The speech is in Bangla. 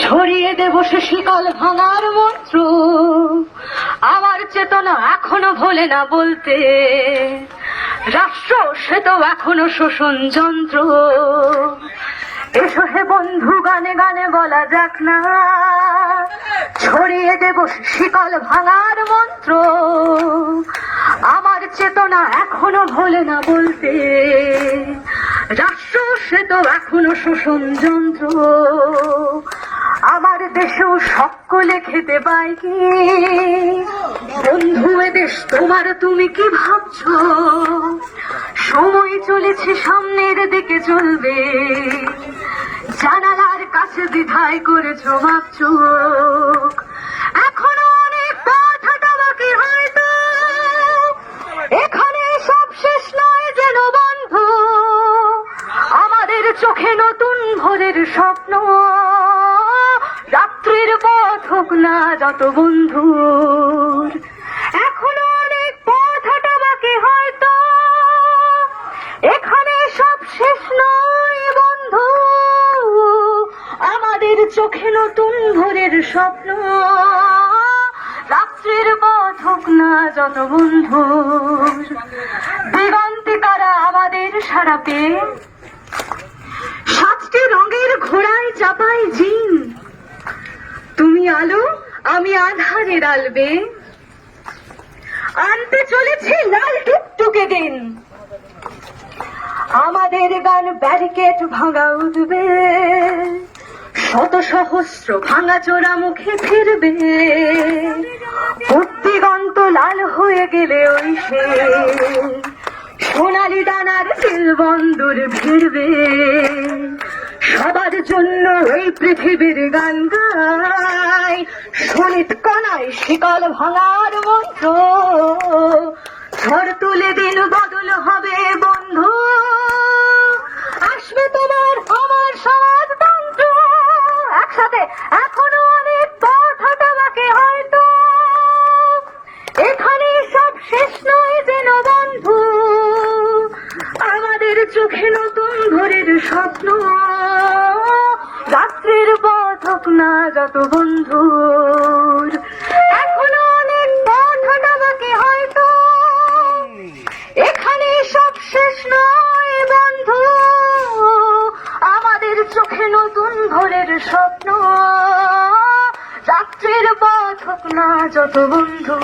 ছড়িয়ে দেব সে শিকল ভাঙার মন্ত্র। আমার চেতনা এখনও ভোলে না বলতে। রাষ্ট্র, সে তো এখনও শোষণ যন্ত্র। এসো হে বন্ধু, গানে গানে বলা যাক না। ছড়িয়ে দেব শিকল ভাঙার মন্ত্র। আমার চেতনা এখনও ভোলে না বলতে। রাষ্ট্র, সে তো এখনও শোষণ যন্ত্র। আমার দেশেও সকলে খেতে পায় কি বন্ধু দেশ, তোমার তুমি কি ভাবছ? সময় চলেছে, সামনের দিকে চলবে। জানালার কাছে দ্বিধায় করেছ ভাবছ এখনও অনেক পথ হাঁটা হয়তো। এখানে সব শেষ নয় যেন বন্ধু। আমাদের চোখে নতুন ভোরের স্বপ্ন। পথ হোক না যত বন্ধুর, এখনও অনেক পথ হাঁটা বাকি হয়তো। এখানে সব শেষ নয় বন্ধু, আমাদের চোখে নতুন ভোরের স্বপ্ন। রাত্রির পথ হোক না যত বন্ধু দিগন্তে কারা আমাদের সারা পেয়ে সাতটি রঙের ঘোড়ায় চাপায় জিন তুমি আলো, আমি আধারের আলবে আনতে চলেছে লাল টুকটুকে দিন। আমাদের গান ব্যারিকেড ভাঙা উঠবে। শত সহস্র ভাঙা চোরা মুখে ফিরবে। দিগন্ত লাল হয়ে গেলে ওই সে সোনালি ডানার তিল বন্দর ভিড়বে। জন্য এই পৃথিবীর গান গাই শনিত কণায় শিকল ভাঙার মন্ত্র। ঝড় তুলে দিন, বদল হবে বন্ধু। আসবে তোমার আমার সমাজতন্ত্র একসাথে এখনও অনেক পথ হয়তো। এখানে সব শেষ নয় যেন বন্ধু। আমাদের চোখে নতুন ভোরের স্বপ্ন। হোক না যত বন্ধুর। এখনও অনেক পথ বাকি হয়তো এখানে সব শেষ নয় বন্ধু। আমাদের চোখে নতুন ভোরের স্বপ্ন। রাত্রির পথ না যত বন্ধু।